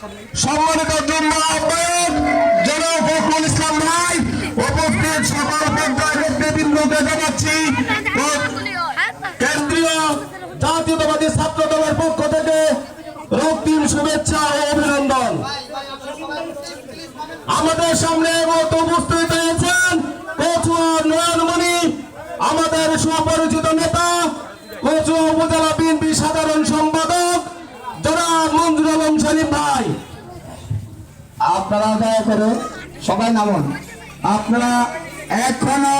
সম্মানিত আহ্বায়ক ফখরুল ইসলাম ভাই, উপস্থিত সকল কেন্দ্রীয় জাতীয়তাবাদী ছাত্র দলের পক্ষ থেকে রক্তিম শুভেচ্ছা ও অভিনন্দন। আমাদের সামনে উপস্থিত হয়েছেন কচুয়া নয়নমণি, আমাদের সুপরিচিত নেতা কচুয়া উপজেলা বিএনপি সাধারণ সম্পাদক জনাব মঞ্জুর আলম সেলিম ভাই আপনারা দয়া করে সবাই নামুন। আপনারা এখনও